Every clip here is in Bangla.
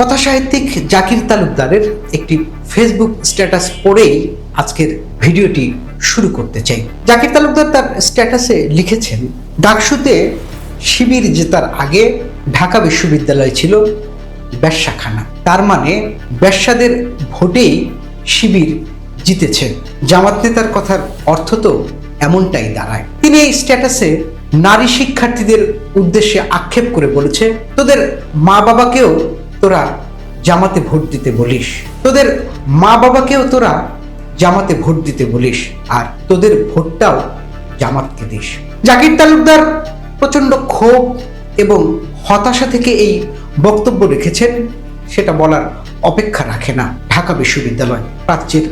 কথাসাহিত্যিক জাকির তালুকদারের একটি ফেসবুক স্ট্যাটাস পড়েই আজকের ভিডিওটি শুরু করতে চাই। জাকির তালুকদার তার স্ট্যাটাসে লিখেছেন, ডাকসুতে শিবির জেতার আগে ঢাকা বিশ্ববিদ্যালয় ছিল ব্যবসাখানা। তার মানে ব্যবসাদের ভোটেই শিবির জিতেছে। জামাত নেতার কথার অর্থ তো এমনটাই দাঁড়ায়। তিনি এই স্ট্যাটাসে নারী শিক্ষার্থীদের উদ্দেশ্যে আক্ষেপ করে বলেছে, তোদের মা বাবাকেও তোরা জামাতে ভোট দিতে বলিস। তোদের মা বাবাকেও তোরা জামাতে ভোট দিতে বলিস আর তোদের ভোটটাও জামাতকে দিস। জাকির তালুকদার প্রচণ্ড ক্ষোভ এবং হতাশা থেকে এই বক্তব্য রেখেছেন, সেটা বলার অপেক্ষা রাখে না। ঢাকা বিশ্ববিদ্যালয় প্রাচ্যের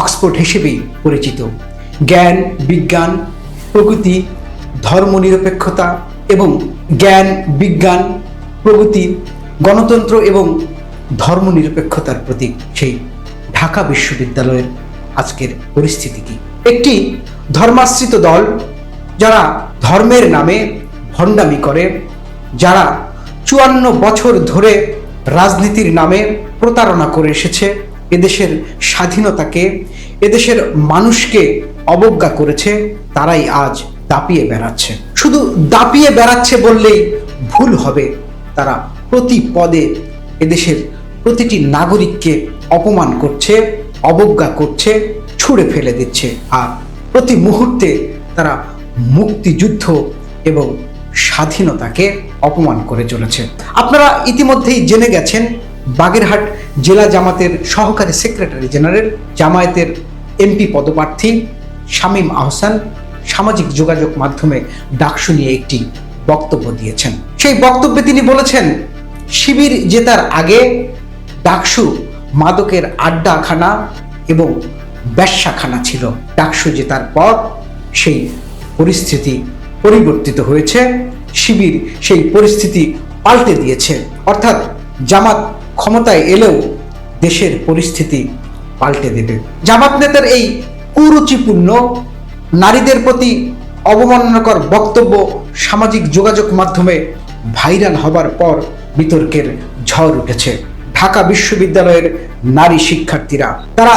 অক্সফোর্ড হিসেবেই পরিচিত। জ্ঞান, বিজ্ঞান, প্রকৃতি, ধর্মনিরপেক্ষতা এবং জ্ঞান, বিজ্ঞান, প্রগতি গণতন্ত্র এবং ধর্মনিরপেক্ষতার প্রতীক সেই ঢাকা বিশ্ববিদ্যালয়ের আজকের পরিস্থিতি কি? একটি ধর্মাশ্রিত দল যারা ধর্মের নামে ভণ্ডামি করে, যারা চুয়ান্ন বছর ধরে রাজনীতির নামে প্রতারণা করে এসেছে, এদেশের স্বাধীনতাকে, এদেশের মানুষকে অবজ্ঞা করেছে, তারাই আজ দাপিয়ে বেড়াচ্ছে। শুধু দাপিয়ে বেড়াচ্ছে বললেই ভুল হবে তারা। প্রতি পদে এদেশের প্রতিটি নাগরিককে অপমান করছে, অবজ্ঞা করছে, ছুঁড়ে ফেলে দিচ্ছে। আর প্রতি মুহূর্তে তারা মুক্তিযুদ্ধ এবং স্বাধীনতাকে অপমান করে চলেছে। আপনারা ইতিমধ্যেই জেনে গেছেন, বাগেরহাট জেলা জামাতের সহকারী সেক্রেটারি জেনারেল, জামায়াতের এমপি পদপ্রার্থী শামীম আহসান সামাজিক যোগাযোগ মাধ্যমে ডাকসু নিয়ে একটি বক্তব্য দিয়েছেন। সেই বক্তব্যে তিনি বলেছেন শিবির জেতার আগে ডাকসু মাদকের আড্ডাখানা এবং ব্যবসাখানা ছিল। ডাকসু জেতার পর সেই পরিস্থিতি পরিবর্তিত হয়েছে। শিবির সেই পরিস্থিতি পাল্টে দিয়েছে। অর্থাৎ জামাত ক্ষমতায় এলেও দেশের পরিস্থিতি পাল্টে দেবে। জামাত নেতার এই কুরুচিপূর্ণ নারীদের প্রতি অবমাননাকর বক্তব্য সামাজিক যোগাযোগ মাধ্যমে ভাইরাল হবার পর বিতর্কের ঝড় উঠেছে। ঢাকা বিশ্ববিদ্যালয়ের নারী শিক্ষার্থীরা, তারা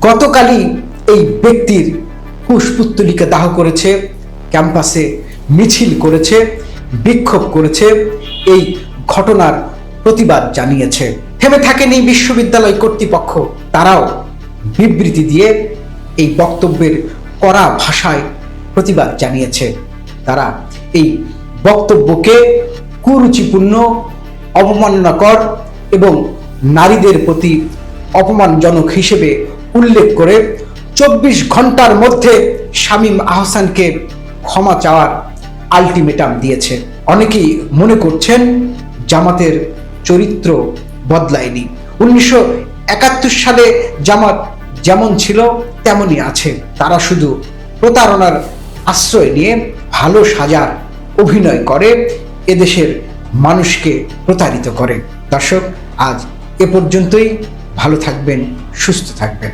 গতকালই এই ব্যক্তির কুশপুত্তলিকা দাহ করেছে, ক্যাম্পাসে মিছিল করেছে, বিক্ষোভ করেছে, এই ঘটনার প্রতিবাদ জানিয়েছে। থেমে থাকেনি বিশ্ববিদ্যালয় কর্তৃপক্ষ, তারাও বিবৃতি দিয়ে এই বক্তব্যের কড়া ভাষায় প্রতিবাদ জানিয়েছে। তারা এই বক্তব্যকে কুরুচিপূর্ণ অবমাননাকর এবং নারীদের প্রতি অপমানজনক হিসেবে উল্লেখ করে চব্বিশ ঘণ্টার মধ্যে শামীম আহসানকে ক্ষমা চাওয়ার আলটিমেটাম দিয়েছে। অনেকেই মনে করছেন জামাতের চরিত্র বদলায়নি। উনিশশো একাত্তর সালে জামাত যেমন ছিল, তেমনই আছে। তারা শুধু প্রতারণার আশ্রয় নিয়ে ভালো সাজার অভিনয় করে এদেশের মানুষকে প্রতারিত করে। দর্শক আজ এ পর্যন্তই। ভালো থাকবেন সুস্থ থাকবেন।